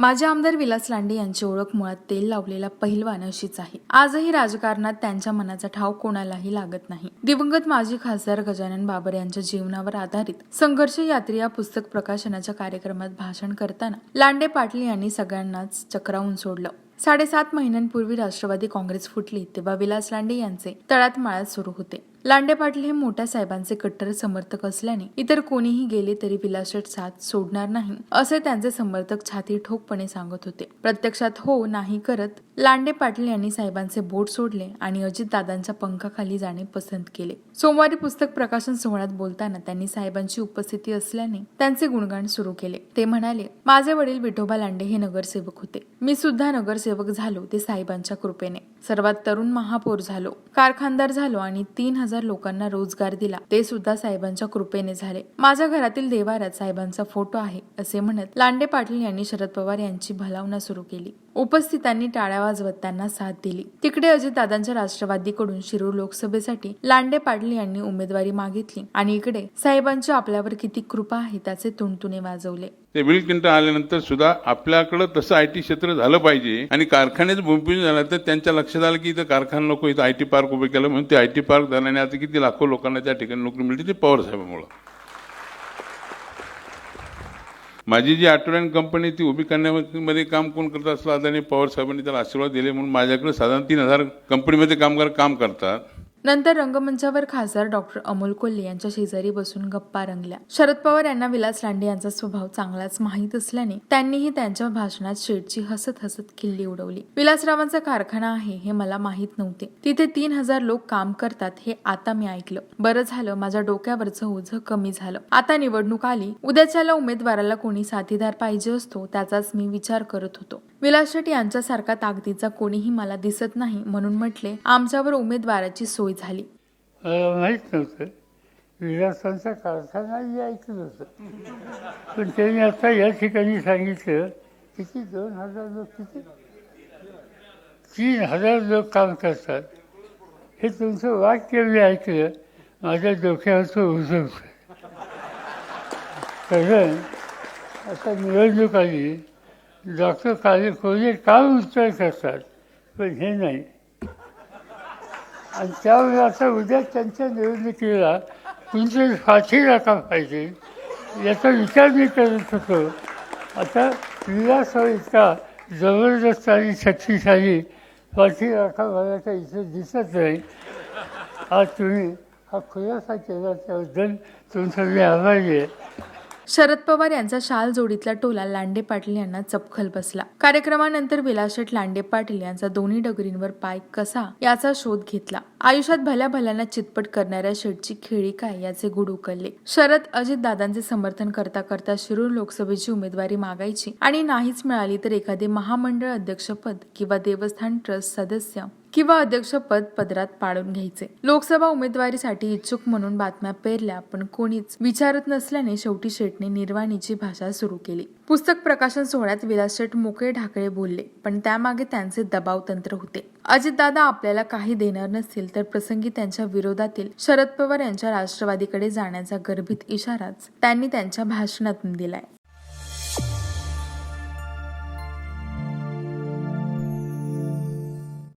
माजी आमदार विलास लांडे यांची ओळख मुळात तेल लावलेला पहिलवान अशीच आहे. आजही राजकारणात त्यांच्या मनाचा ठाव कोणालाही लागत नाही. दिवंगत माजी खासदार गजानन बाबर यांच्या जीवनावर आधारित संघर्ष यात्री या पुस्तक प्रकाशनाच्या कार्यक्रमात भाषण करताना लांडे पाटील यांनी सगळ्यांनाच चक्रावून सोडलं. साडेसात महिन्यांपूर्वी राष्ट्रवादी काँग्रेस फुटली तेव्हा विलास लांडे यांचे तळात माळात सुरू होते. लांडे पाटील हे मोठ्या साहेबांचे कट्टर समर्थक असल्याने इतर कोणीही गेले तरी विलासशेठ साथ सोडणार नाही असे त्यांचे समर्थक छाती ठोकपणे सांगत होते. प्रत्यक्षात हो नाही करत. लांडे पाटील यांनी साहेबांचे बोट सोडले आणि अजितदादांच्या पंखाखाली जाणे पसंत केले. सोमवारी पुस्तक प्रकाशन सोहळ्यात बोलताना त्यांनी साहेबांची उपस्थिती असल्याने त्यांचे गुणगान सुरू केले. ते म्हणाले माझे वडील विठोबा लांडे हे नगरसेवक होते. मी सुद्धा नगरसेवक झालो ते साहेबांच्या कृपेने. सर्वात तरुण महापौर झालो. कारखानदार झालो आणि तीन हजार लोकांना रोजगार दिला. ते सुद्धा साहेबांच्या कृपेने झाले. माझ्या घरातील देवारात साहेबांचा फोटो आहे असे म्हणत लांडे पाटील यांनी शरद पवार यांची भलावना सुरू केली. उपस्थितांनी टाळ्या वाजवत त्यांना साथ दिली. तिकडे अजितदादांच्या राष्ट्रवादीकडून शिरूर लोकसभेसाठी लांडे पाटील यांनी उमेदवारी मागितली आणि इकडे साहेबांची आपल्यावर किती कृपा आहे त्याचे तुणतुणे वाजवले. ते बिल क्लिंटन आल्यानंतर सुद्धा आपल्याकडं तसं आय टी क्षेत्र झालं पाहिजे आणि कारखान्याचं भूमिपूजन झालं तर त्यांच्या लक्षात आलं की इथं कारखाना नको इथं आय टी पार्क उभे केलं म्हणून ते आय टी पार्क झाल्याने आता किती लाखो लोकांना त्या ठिकाणी नोकरी मिळते ते पवार साहेबांमुळं माझी जी आठवड्यान कंपनी ती उभी करण्यामध्ये काम कोण करत असलं अदानी पवार साहेबांनी त्याला आशीर्वाद दिले म्हणून माझ्याकडे साधारण तीन हजार कंपनीमध्ये कामगार काम करतात. नंतर रंगमंचावर खासदार डॉक्टर अमोल कोल्हे यांच्या शेजारी बसून गप्पा रंगल्या. शरद पवार यांना विलास लांडे यांचा स्वभाव चांगलाच माहीत असल्याने त्यांनीही त्यांच्या भाषणात शेठची हसत हसत खिल्ली उडवली. विलासरावांचा कारखाना आहे हे मला माहीत नव्हते. तिथे तीन हजार लोक काम करतात हे आता मी ऐकलं. बरं झालं माझ्या डोक्यावरचं ओझं कमी झालं. आता निवडणूक आली. उद्याच्याला उमेदवाराला कोणी साथीदार पाहिजे असतो त्याचाच मी विचार करत होतो. विलास शेट यांच्यासारखा ताकदीचा कोणीही मला दिसत नाही म्हणून म्हटले आमच्यावर उमेदवाराची सोय झाली. माहीत नव्हतं. विलासांचा कारखानाही ऐकलं होतं. पण त्यांनी आता या ठिकाणी सांगितलं किती दोन हजार लोक किती? तीन हजार लोक काम करतात. हे तुमचं वाक्य मी ऐकलं. माझ्या डोक्यावरचं ओझं होतं. कारण आता निवडणूक आली. डॉक्टर काही कोणी काय उत्तर करतात? पण हे नाही. आणि त्यावेळी आता उद्या त्यांच्या निवडणुकीला तुमची फाशी राखा पाहिजे याचा विचार मी करत होतो. आता क्रीडा हा इतका जबरदस्त आणि शक्तिशाली फाशी राखा भागाचा इथे दिसत नाही. आज तुम्ही हा खुलासा केला त्याबद्दल तुमचा मी आभारी आहे. शरद पवार यांचा शाल जोडीतला टोला लांडे पाटील यांना चपखल बसला. कार्यक्रमानंतर विलासशेठ लांडे पाटील यांचा दोन्ही डगरींवर पाय कसा याचा शोध घेतला. आयुष्यात भल्या भल्यांना चितपट करणाऱ्या शेठची खेळी काय याचे गुड उकलले. शरद अजित दादांचे समर्थन करता करता शिरूर लोकसभेची उमेदवारी मागायची आणि नाहीच मिळाली तर एखादे महामंडळ अध्यक्षपद किंवा देवस्थान ट्रस्ट सदस्य किंवा अध्यक्षपद पदरात पाडून घ्यायचे. लोकसभा उमेदवारीसाठी इच्छुक म्हणून बातम्या पेरल्या पण कोणीच विचारत नसल्याने शेवटी शेटने निर्वाणीची भाषा सुरू केली. पुस्तक प्रकाशन सोहळ्यात विलास शेठ मोकळे ढाकळे बोलले पण त्यामागे त्यांचे दबाव तंत्र होते. अजितदादा आपल्याला काही देणार नसतील तर प्रसंगी त्यांच्या विरोधातील शरद पवार यांच्या राष्ट्रवादीकडे जाण्याचा गर्भित इशाराच त्यांनी त्यांच्या भाषणातून दिलाय.